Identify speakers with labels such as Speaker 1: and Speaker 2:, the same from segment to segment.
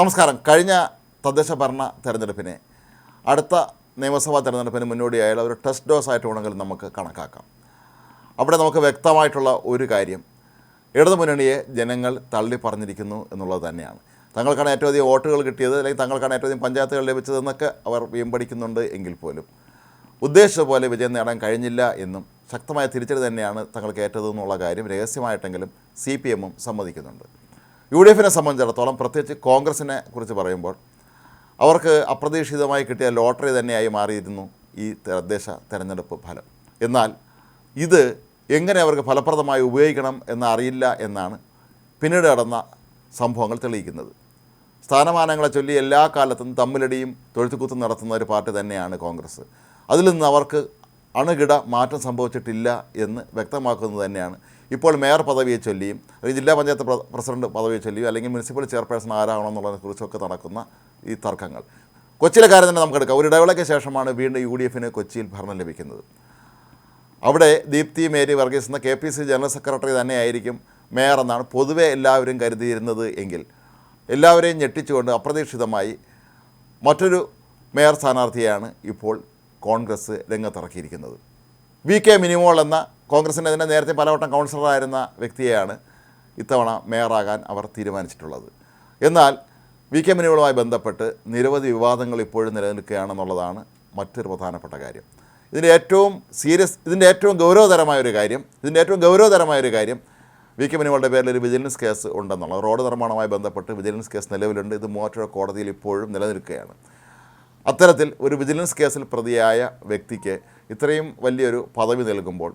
Speaker 1: നമസ്കാരം. കഴിഞ്ഞ തദ്ദേശ ഭരണ തെരഞ്ഞെടുപ്പിനെ അടുത്ത നിയമസഭാ തെരഞ്ഞെടുപ്പിന് മുന്നോടിയായുള്ള ഒരു ടെസ്റ്റ് ഡോസ് ആയിട്ട് വേണമെങ്കിൽ നമുക്ക് കണക്കാക്കാം. അവിടെ നമുക്ക് വ്യക്തമായിട്ടുള്ള ഒരു കാര്യം. ഇടതുമുന്നണിയെ ജനങ്ങൾ തള്ളി പറഞ്ഞിരിക്കുന്നു എന്നുള്ളത് തന്നെയാണ്. തങ്ങൾക്കാണ് ഏറ്റവും അധികം വോട്ടുകൾ കിട്ടിയത് അല്ലെങ്കിൽ തങ്ങൾക്കാണ് ഏറ്റവും അധികം പഞ്ചായത്തുകൾ ലഭിച്ചതെന്നൊക്കെ അവർ വീമ്പടിക്കുന്നുണ്ട് എങ്കിൽ പോലും. ഉദ്ദേശിച്ച പോലെ വിജയം നേടാൻ കഴിഞ്ഞില്ല എന്നും ശക്തമായ തിരിച്ചടി തന്നെയാണ് തങ്ങൾക്ക് ഏറ്റതെന്നുള്ള കാര്യം രഹസ്യമായിട്ടെങ്കിലും സി പി എമ്മും സമ്മതിക്കുന്നുണ്ട്. യു ഡി എഫിനെ സംബന്ധിച്ചിടത്തോളം പ്രത്യേകിച്ച് കോൺഗ്രസിനെ കുറിച്ച് പറയുമ്പോൾ അവർക്ക് അപ്രതീക്ഷിതമായി കിട്ടിയ ലോട്ടറി തന്നെയായി മാറിയിരുന്നു ഈ തദ്ദേശ തെരഞ്ഞെടുപ്പ് ഫലം. എന്നാൽ ഇത് എങ്ങനെ അവർക്ക് ഫലപ്രദമായി ഉപയോഗിക്കണം എന്നറിയില്ല എന്നാണ് പിന്നീട് നടന്ന സംഭവങ്ങൾ തെളിയിക്കുന്നത്. സ്ഥാനമാനങ്ങളെ ചൊല്ലി എല്ലാ കാലത്തും തമ്മിലടിയും തൊഴുത്തുകുത്തും നടത്തുന്ന ഒരു പാർട്ടി തന്നെയാണ് കോൺഗ്രസ്. അതിൽ നിന്ന് അവർക്ക് അണുകിട മാറ്റം സംഭവിച്ചിട്ടില്ല എന്ന് വ്യക്തമാക്കുന്നത് തന്നെയാണ് ഇപ്പോൾ മേയർ പദവിയെ ചൊല്ലിയും അല്ലെങ്കിൽ ജില്ലാ പഞ്ചായത്ത് പ്രസിഡന്റ് പദവിയെ ചൊല്ലിയും അല്ലെങ്കിൽ മുനിസിപ്പൽ ചെയർപേഴ്സൺ ആരാകണമെന്നുള്ളതിനെക്കുറിച്ചൊക്കെ നടക്കുന്ന ഈ തർക്കങ്ങൾ. കൊച്ചിയിലെ കാര്യം തന്നെ നമുക്ക് എടുക്കാം. ഒരു ഇടവേളയ്ക്ക് ശേഷമാണ് വീണ്ടും യു ഡി എഫിന് കൊച്ചിയിൽ ഭരണം ലഭിക്കുന്നത്. അവിടെ ദീപ്തി മേരി വർഗീസ് എന്ന K P C general secretary തന്നെയായിരിക്കും മേയർ എന്നാണ് പൊതുവെ എല്ലാവരും കരുതിയിരുന്നത് എങ്കിൽ. എല്ലാവരെയും ഞെട്ടിച്ചുകൊണ്ട് അപ്രതീക്ഷിതമായി മറ്റൊരു മേയർ സ്ഥാനാർത്ഥിയാണ് ഇപ്പോൾ കോൺഗ്രസ് രംഗത്തിറക്കിയിരിക്കുന്നത്. വി കെ മിനിമോൾ എന്ന കോൺഗ്രസിന്റെ തന്നെ നേരത്തെ പലവട്ടം കൗൺസിലറായിരുന്ന വ്യക്തിയെയാണ് ഇത്തവണ മേയറാകാൻ അവർ തീരുമാനിച്ചിട്ടുള്ളത്. എന്നാൽ വി കെ മുനികളുമായി ബന്ധപ്പെട്ട് നിരവധി വിവാദങ്ങൾ ഇപ്പോഴും നിലനിൽക്കുകയാണെന്നുള്ളതാണ് മറ്റൊരു പ്രധാനപ്പെട്ട കാര്യം. ഇതിന്റെ ഏറ്റവും സീരിയസ് ഇതിന്റെ ഏറ്റവും ഗൗരവതരമായ ഒരു കാര്യം ഇതിന്റെ ഏറ്റവും ഗൗരവതരമായ ഒരു കാര്യം വി കെ മിനിമോളുടെ പേരിൽ ഒരു വിജിലൻസ് കേസ് ഉണ്ടെന്നുള്ളത് റോഡ് നിർമ്മാണവുമായി ബന്ധപ്പെട്ട് വിജിലൻസ് കേസ് നിലവിലുണ്ട്. ഇത് മൂവാറ്റുപുഴ കോടതിയിൽ ഇപ്പോഴും നിലനിൽക്കുകയാണ്. അത്തരത്തിൽ ഒരു വിജിലൻസ് കേസിൽ പ്രതിയായ വ്യക്തിക്ക് ഇത്രയും വലിയൊരു പദവി നൽകുമ്പോൾ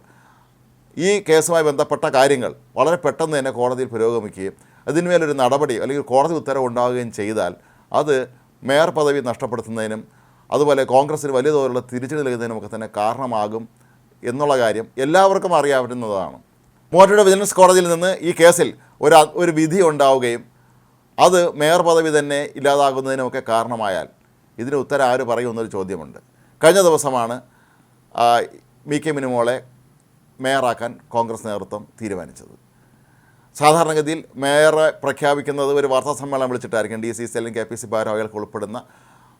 Speaker 1: ഈ കേസുമായി ബന്ധപ്പെട്ട കാര്യങ്ങൾ വളരെ പെട്ടെന്ന് തന്നെ കോടതിയിൽ പുരോഗമിക്കുകയും അതിന്മേലൊരു നടപടി അല്ലെങ്കിൽ കോടതി ഉത്തരവ് ഉണ്ടാവുകയും ചെയ്താൽ അത് മേയർ പദവി നഷ്ടപ്പെടുത്തുന്നതിനും അതുപോലെ കോൺഗ്രസ്സിന് വലിയ തോതിലുള്ള തിരിച്ചടി നൽകുന്നതിനും ഒക്കെ തന്നെ കാരണമാകും എന്നുള്ള കാര്യം എല്ലാവർക്കും അറിയാവുന്നതാണ്. മോട്ടയുടെ വിജിലൻസ് കോടതിയിൽ നിന്ന് ഈ കേസിൽ ഒരു ഒരു വിധി ഉണ്ടാവുകയും അത് മേയർ പദവി തന്നെ ഇല്ലാതാകുന്നതിനുമൊക്കെ കാരണമായാൽ ഇതിന് ഉത്തരം ആര് പറയുമെന്നൊരു ചോദ്യമുണ്ട്. കഴിഞ്ഞ ദിവസമാണ് മി കെ മിനിമോളെ മേയറാക്കാൻ കോൺഗ്രസ് നേതൃത്വം തീരുമാനിച്ചത്. സാധാരണഗതിയിൽ മേയറെ പ്രഖ്യാപിക്കുന്നത് ഒരു വാർത്താ സമ്മേളനം വിളിച്ചിട്ടായിരിക്കും. ഡി സി സി അല്ലെങ്കിൽ കെ പി സി ഭാരവാഹികൾക്ക് ഉൾപ്പെടുന്ന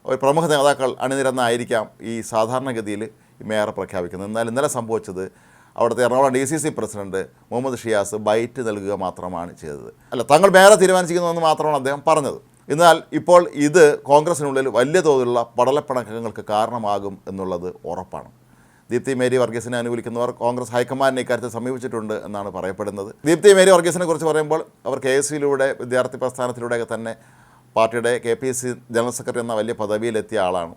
Speaker 1: ഒരു പ്രമുഖ നേതാക്കൾ അണിനിരന്നായിരിക്കാം ഈ സാധാരണഗതിയിൽ മേയറെ പ്രഖ്യാപിക്കുന്നത്. എന്നാൽ ഇന്നലെ സംഭവിച്ചത് അവിടുത്തെ Ernakulam D C C president Muhammad Shiyas byte നൽകുക മാത്രമാണ് ചെയ്തത്. അല്ല തങ്ങൾ മേയറെ തീരുമാനിച്ചിരിക്കുന്നതെന്ന് മാത്രമാണ് അദ്ദേഹം പറഞ്ഞത്. എന്നാൽ ഇപ്പോൾ ഇത് കോൺഗ്രസിനുള്ളിൽ വലിയ തോതിലുള്ള പടലപ്പിണക്കങ്ങൾക്ക് കാരണമാകും എന്നുള്ളത് ഉറപ്പാണ്. ദീപ്തി മേരി വർഗീസിനെ അനുകൂലിക്കുന്നവർ കോൺഗ്രസ് ഹൈക്കമാൻഡിനെ ഇക്കാര്യത്തിൽ സമീപിച്ചിട്ടുണ്ട് എന്നാണ് പറയപ്പെടുന്നത്. ദീപ്തി മേരി വർഗീസിനെ കുറിച്ച് പറയുമ്പോൾ അവർ കെ എസ് സിയിലൂടെ വിദ്യാർത്ഥി പ്രസ്ഥാനത്തിലൂടെയൊക്കെ തന്നെ പാർട്ടിയുടെ K P S C general secretary എന്ന വലിയ പദവിയിലെത്തിയ ആളാണ്.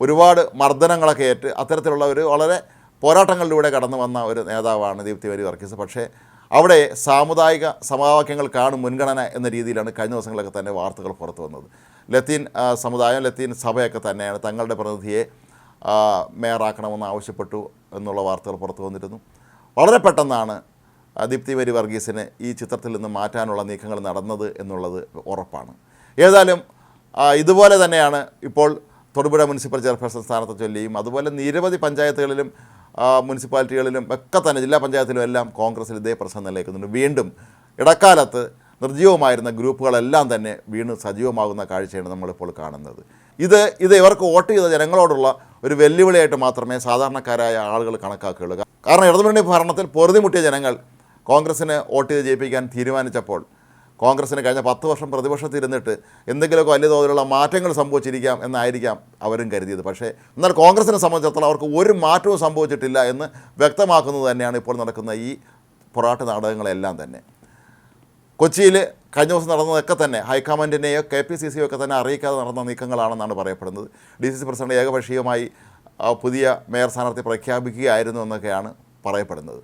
Speaker 1: ഒരുപാട് മർദ്ദനങ്ങളൊക്കെ ഏറ്റ് അത്തരത്തിലുള്ള ഒരു വളരെ പോരാട്ടങ്ങളിലൂടെ കടന്നു വന്ന ഒരു നേതാവാണ് ദീപ്തി മേരി വർഗീസ്. പക്ഷേ അവിടെ സാമുദായിക സമവാക്യങ്ങൾക്കാണ് മുൻഗണന എന്ന രീതിയിലാണ് കഴിഞ്ഞ ദിവസങ്ങളൊക്കെ തന്നെ വാർത്തകൾ പുറത്തു വന്നത്. ലത്തീൻ സമുദായം ലത്തീൻ സഭയൊക്കെ തന്നെയാണ് തങ്ങളുടെ പ്രതിനിധിയെ മേയറാക്കണമെന്ന് ആവശ്യപ്പെട്ടു എന്നുള്ള വാർത്തകൾ പുറത്തു വന്നിരുന്നു. വളരെ പെട്ടെന്നാണ് ദീപ്തി മേരി വർഗീസിന് ഈ ചിത്രത്തിൽ നിന്ന് മാറ്റാനുള്ള നീക്കങ്ങൾ നടന്നത് എന്നുള്ളത് ഉറപ്പാണ്. ഏതായാലും ഇതുപോലെ തന്നെയാണ് ഇപ്പോൾ തൊടുപുഴ മുനിസിപ്പൽ ചെയർപേഴ്സൺ സ്ഥാനത്ത് ചൊല്ലിയും അതുപോലെ നിരവധി പഞ്ചായത്തുകളിലും മുനിസിപ്പാലിറ്റികളിലും ഒക്കെ തന്നെ ജില്ലാ പഞ്ചായത്തിലും എല്ലാം കോൺഗ്രസിൽ ഇതേ പ്രശ്നം നിലനിൽക്കുന്നുണ്ട്. വീണ്ടും ഇടക്കാലത്ത് നിർജീവമായിരുന്ന ഗ്രൂപ്പുകളെല്ലാം തന്നെ വീണ്ടും സജീവമാകുന്ന കാഴ്ചയാണ് നമ്മളിപ്പോൾ കാണുന്നത്. ഇത് ഇത് ഇവർക്ക് വോട്ട് ചെയ്ത ജനങ്ങളോടുള്ള ഒരു വെല്ലുവിളിയായിട്ട് മാത്രമേ സാധാരണക്കാരായ ആളുകൾ കണക്കാക്കുകയുള്ളൂ. കാരണം ഇടതുമുന്നണി ഭരണത്തിൽ പൊറുതിമുട്ടിയ ജനങ്ങൾ കോൺഗ്രസ്സിന് വോട്ട് ചെയ്ത് ജയിപ്പിക്കാൻ തീരുമാനിച്ചപ്പോൾ കോൺഗ്രസ്സിന് കഴിഞ്ഞ പത്ത് വർഷം പ്രതിപക്ഷത്തിരുന്നിട്ട് എന്തെങ്കിലുമൊക്കെ വലിയ തോതിലുള്ള മാറ്റങ്ങൾ സംഭവിച്ചിരിക്കാം എന്നായിരിക്കാം അവരും കരുതിയത്. പക്ഷേ എന്നാൽ കോൺഗ്രസിനെ സംബന്ധിച്ചിടത്തോളം അവർക്ക് ഒരു മാറ്റവും സംഭവിച്ചിട്ടില്ല എന്ന് വ്യക്തമാക്കുന്നത് തന്നെയാണ് ഇപ്പോൾ നടക്കുന്ന ഈ പൊറാട്ട് നാടകങ്ങളെല്ലാം തന്നെ. കൊച്ചിയിൽ കഴിഞ്ഞ ദിവസം നടന്നതൊക്കെ തന്നെ ഹൈക്കമാൻഡിനെയോ കെ പി സി സിയോ ഒക്കെ തന്നെ അറിയിക്കാതെ നടന്ന നീക്കങ്ങളാണെന്നാണ് പറയപ്പെടുന്നത്. ഡി സി സി പ്രസിഡന്റ് ഏകപക്ഷീയമായി പുതിയ മേയർ സ്ഥാനാർത്ഥി പ്രഖ്യാപിക്കുകയായിരുന്നു എന്നൊക്കെയാണ് പറയപ്പെടുന്നത്.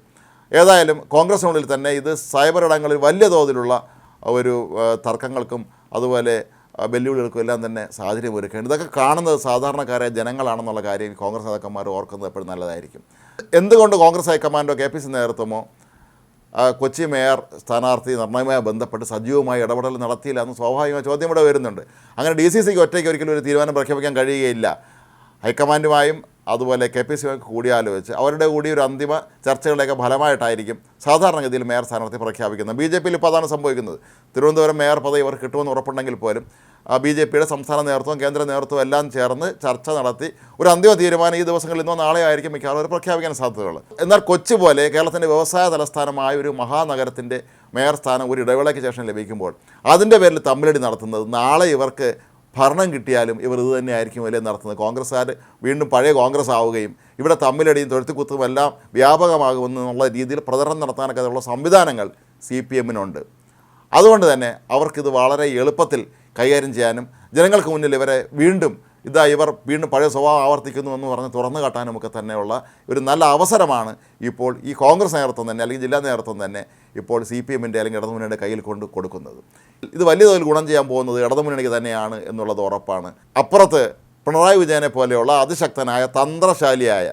Speaker 1: ഏതായാലും കോൺഗ്രസിനുള്ളിൽ തന്നെ ഇത് സൈബർ ഇടങ്ങളിൽ വലിയ തോതിലുള്ള ഒരു തർക്കങ്ങൾക്കും അതുപോലെ വെല്ലുവിളികൾക്കും എല്ലാം തന്നെ സാഹചര്യം ഒരുക്കേണ്ടത്. ഇതൊക്കെ കാണുന്നത് സാധാരണക്കാരായ ജനങ്ങളാണെന്നുള്ള കാര്യം കോൺഗ്രസ് നേതാക്കന്മാർ ഓർക്കുന്നത് എപ്പോഴും നല്ലതായിരിക്കും. എന്തുകൊണ്ട് കോൺഗ്രസ് ഹൈക്കമാൻഡോ കെ പി സി നേതൃത്വമോ കൊച്ചി മേയർ സ്ഥാനാർത്ഥി നിർണയവുമായി ബന്ധപ്പെട്ട് സജീവമായി ഇടപെടൽ നടത്തിയില്ല എന്ന് സ്വാഭാവികമായ ചോദ്യം ഇവിടെ വരുന്നുണ്ട്. അങ്ങനെ ഡി സി സിക്ക് ഒറ്റയ്ക്ക് ഒരിക്കലും ഒരു തീരുമാനം പ്രഖ്യാപിക്കാൻ കഴിയുകയില്ല. ഹൈക്കമാൻഡുമായും അതുപോലെ കെ പി സി കൂടിയാലോചിച്ച് അവരുടെ കൂടി ഒരു അന്തിമ ചർച്ചകളുടെയൊക്കെ ഫലമായിട്ടായിരിക്കും സാധാരണഗതിയിൽ മേയർ സ്ഥാനാർത്ഥി പ്രഖ്യാപിക്കുന്നത്. ബി ജെ പിയിൽ ഇപ്പോൾ അതാണ് സംഭവിക്കുന്നത്. തിരുവനന്തപുരം മേയർ പദവി ഇവർ കിട്ടുമെന്ന് ഉറപ്പുണ്ടെങ്കിൽ പോലും ബി ജെ പിയുടെ സംസ്ഥാന നേതൃത്വം കേന്ദ്ര നേതൃത്വം എല്ലാം ചേർന്ന് ചർച്ച നടത്തി ഒരു അന്തിമ തീരുമാനം ഈ ദിവസങ്ങളിൽ ഇന്നോ നാളെ ആയിരിക്കും മിക്കവാറും പ്രഖ്യാപിക്കാൻ സാധ്യതകൾ എന്നാൽ കൊച്ചി പോലെ കേരളത്തിന്റെ വ്യവസായ തലസ്ഥാനമായ ഒരു മഹാനഗരത്തിന്റെ മേയർ സ്ഥാനം ഒരു ഇടവേളയ്ക്ക് ശേഷം ലഭിക്കുമ്പോൾ അതിന്റെ പേരിൽ തമ്മിലടി നടത്തുന്നത് നാളെ ഇവർക്ക് ഭരണം കിട്ടിയാലും ഇവർ ഇത് തന്നെ ആയിരിക്കും വലിയ നടത്തുന്നത്? കോൺഗ്രസ്സുകാർ വീണ്ടും പഴയ കോൺഗ്രസ് ആവുകയും ഇവിടെ തമ്മിലടിയും തൊഴുത്തുകുത്തും എല്ലാം വ്യാപകമാകുമെന്നുള്ള രീതിയിൽ പ്രചരണം നടത്താനൊക്കെ ഉള്ള സംവിധാനങ്ങൾ സി പി എമ്മിനുണ്ട്. അതുകൊണ്ട് തന്നെ അവർക്കിത് വളരെ എളുപ്പത്തിൽ കൈകാര്യം ചെയ്യാനും ജനങ്ങൾക്ക് മുന്നിൽ ഇവരെ വീണ്ടും ഇതാ ഇവർ വീണ്ടും പഴയ സ്വഭാവം ആവർത്തിക്കുന്നു എന്ന് പറഞ്ഞ് തുറന്നു കാട്ടാനും ഒക്കെ തന്നെയുള്ള ഒരു നല്ല അവസരമാണ് ഇപ്പോൾ ഈ കോൺഗ്രസ് നേതൃത്വം തന്നെ അല്ലെങ്കിൽ ജില്ലാ നേതൃത്വം തന്നെ ഇപ്പോൾ സി പി എമ്മിന്റെ അല്ലെങ്കിൽ ഇടതുമുന്നണിയുടെ കയ്യിൽ കൊണ്ട് കൊടുക്കുന്നത്. ഇത് വലിയ തോതിൽ ഗുണം ചെയ്യാൻ പോകുന്നത് ഇടതുമുന്നണിക്ക് തന്നെയാണ് എന്നുള്ളത് ഉറപ്പാണ്. അപ്പുറത്ത് പിണറായി വിജയനെ പോലെയുള്ള അതിശക്തനായ തന്ത്രശാലിയായ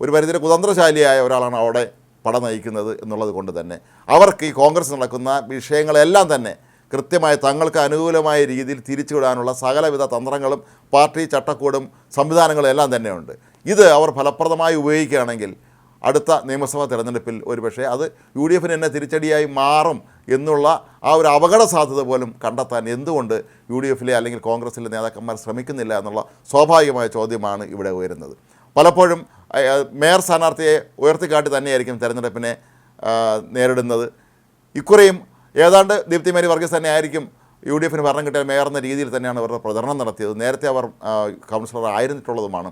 Speaker 1: ഒരു പരിധിയിൽ കുതന്ത്രശാലിയായ ഒരാളാണ് അവിടെ പട നയിക്കുന്നത് എന്നുള്ളത് കൊണ്ട് തന്നെ. അവർക്ക് ഈ കോൺഗ്രസ് നടക്കുന്ന വിഷയങ്ങളെല്ലാം തന്നെ കൃത്യമായി തങ്ങൾക്ക് അനുകൂലമായ രീതിയിൽ തിരിച്ചുവിടാനുള്ള സകലവിധ തന്ത്രങ്ങളും പാർട്ടി ചട്ടക്കൂടും സംവിധാനങ്ങളും എല്ലാം തന്നെയുണ്ട്. ഇത് അവർ ഫലപ്രദമായി ഉപയോഗിക്കുകയാണെങ്കിൽ അടുത്ത നിയമസഭാ തിരഞ്ഞെടുപ്പിൽ ഒരുപക്ഷെ അത് യു ഡി എഫിന് തന്നെ തിരിച്ചടിയായി മാറും എന്നുള്ള ആ ഒരു അപകട സാധ്യത പോലും കണ്ടെത്താൻ എന്തുകൊണ്ട് യു ഡി എഫിലെ അല്ലെങ്കിൽ കോൺഗ്രസിലെ നേതാക്കന്മാർ ശ്രമിക്കുന്നില്ല എന്നുള്ള സ്വാഭാവികമായ ചോദ്യമാണ് ഇവിടെ ഉയരുന്നത്. പലപ്പോഴും മേയർ സ്ഥാനാർത്ഥിയെ ഉയർത്തിക്കാട്ടി തന്നെയായിരിക്കും തെരഞ്ഞെടുപ്പിനെ നേരിടുന്നത്. ഇക്കുറിയും ഏതാണ്ട് ദീപ്തി മേരി വർഗീസ് തന്നെ ആയിരിക്കും യു ഡി എഫിന് ഭരണം കിട്ടിയാൽ മേയർ എന്ന രീതിയിൽ തന്നെയാണ് അവരുടെ പ്രചരണം നടത്തിയത്. നേരത്തെ അവർ കൗൺസിലർ ആയിരുന്നിട്ടുള്ളതുമാണ്.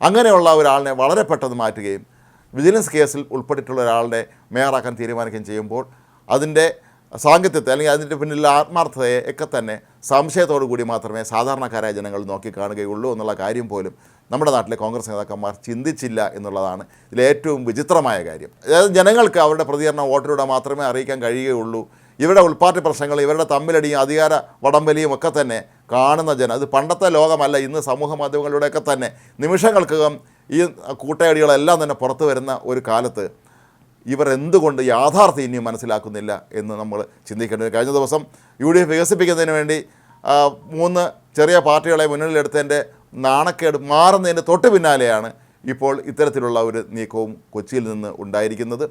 Speaker 1: അങ്ങനെയുള്ള ഒരാളിനെ വളരെ പെട്ടെന്ന് മാറ്റുകയും വിജിലൻസ് കേസിൽ ഉൾപ്പെട്ടിട്ടുള്ള ഒരാളിനെ മേയറാക്കാൻ തീരുമാനിക്കുകയും ചെയ്യുമ്പോൾ അതിന്റെ സാങ്കത്യത്തെ അല്ലെങ്കിൽ അതിന്റെ പിന്നിലുള്ള ആത്മാർത്ഥതയെ ഒക്കെ തന്നെ സംശയത്തോടു കൂടി മാത്രമേ സാധാരണക്കാരായ ജനങ്ങൾ നോക്കി കാണുകയുള്ളൂ എന്നുള്ള കാര്യം പോലും നമ്മുടെ നാട്ടിലെ കോൺഗ്രസ് നേതാക്കന്മാർ ചിന്തിച്ചില്ല എന്നുള്ളതാണ് ഇതിലെ ഏറ്റവും വിചിത്രമായ കാര്യം. അതായത് ജനങ്ങൾക്ക് അവരുടെ പ്രതികരണം വോട്ടിലൂടെ മാത്രമേ അറിയിക്കാൻ കഴിയുകയുള്ളൂ ഇവരുടെ ഉൾപ്പാട്ടി പ്രശ്നങ്ങൾ ഇവരുടെ തമ്മിലടിയും അധികാര വടംവലിയും ഒക്കെ തന്നെ കാണുന്ന ജനം. അത് പണ്ടത്തെ ലോകമല്ല ഇന്ന് സമൂഹ മാധ്യമങ്ങളിലൂടെയൊക്കെ തന്നെ നിമിഷങ്ങൾക്കകം ഈ കൂട്ടയടികളെല്ലാം തന്നെ പുറത്തു വരുന്ന ഒരു കാലത്ത് ഇവർ എന്തുകൊണ്ട് യാഥാർത്ഥ്യം ഇനിയും മനസ്സിലാക്കുന്നില്ല എന്ന് നമ്മൾ ചിന്തിക്കേണ്ടത് കഴിഞ്ഞ ദിവസം യു ഡി എഫ് വികസിപ്പിക്കുന്നതിന് വേണ്ടി മൂന്ന് ചെറിയ പാർട്ടികളെ മുന്നിലെടുത്തതിന്റെ നാണക്കേട് മാറുന്നതിന്റെ തൊട്ട് പിന്നാലെയാണ് ഇപ്പോൾ ഇത്തരത്തിലുള്ള ഒരു നീക്കവും കൊച്ചിയിൽ നിന്ന് ഉണ്ടായിരിക്കുന്നത്.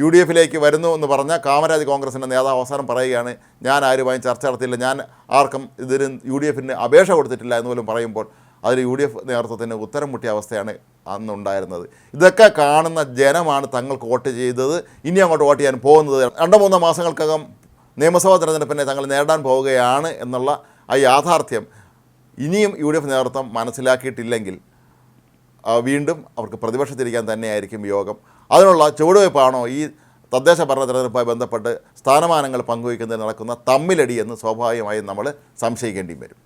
Speaker 1: യു ഡി എഫിലേക്ക് വരുന്നു എന്ന് പറഞ്ഞ കാമരാജ് കോൺഗ്രസിന്റെ നേതാവ് അവസാനം പറയുകയാണ് ഞാൻ ആരുമായും ചർച്ച നടത്തിയില്ല. ഞാൻ ആർക്കും ഇതിന് യു ഡി എഫിന് അപേക്ഷ കൊടുത്തിട്ടില്ല എന്ന് പോലും പറയുമ്പോൾ അതിൽ യു ഡി എഫ് നേതൃത്വത്തിന് ഉത്തരം മുട്ടിയ അവസ്ഥയാണ് അന്നുണ്ടായിരുന്നത്. ഇതൊക്കെ കാണുന്ന ജനമാണ് തങ്ങൾക്ക് വോട്ട് ചെയ്തത്. ഇനി അങ്ങോട്ട് വോട്ട് ചെയ്യാൻ പോകുന്നത് രണ്ടോ മൂന്നോ മാസങ്ങൾക്കകം നിയമസഭാ തെരഞ്ഞെടുപ്പിനെ തങ്ങൾ നേടാൻ പോവുകയാണ് എന്നുള്ള ആ യാഥാർത്ഥ്യം ഇനിയും യു ഡി എഫ് നേതൃത്വം മനസ്സിലാക്കിയിട്ടില്ലെങ്കിൽ വീണ്ടും അവർക്ക് പ്രതിപക്ഷത്തിരിക്കാൻ തന്നെയായിരിക്കും യോഗം. അതിനുള്ള ചുവടുവയ്പ്പാണോ ഈ തദ്ദേശ ഭരണ തെരഞ്ഞെടുപ്പുമായി ബന്ധപ്പെട്ട് സ്ഥാനമാനങ്ങൾ പങ്കുവയ്ക്കുന്നതിന് നടക്കുന്ന തമ്മിലടി എന്ന് സ്വാഭാവികമായും നമ്മൾ സംശയിക്കേണ്ടിയും വരും.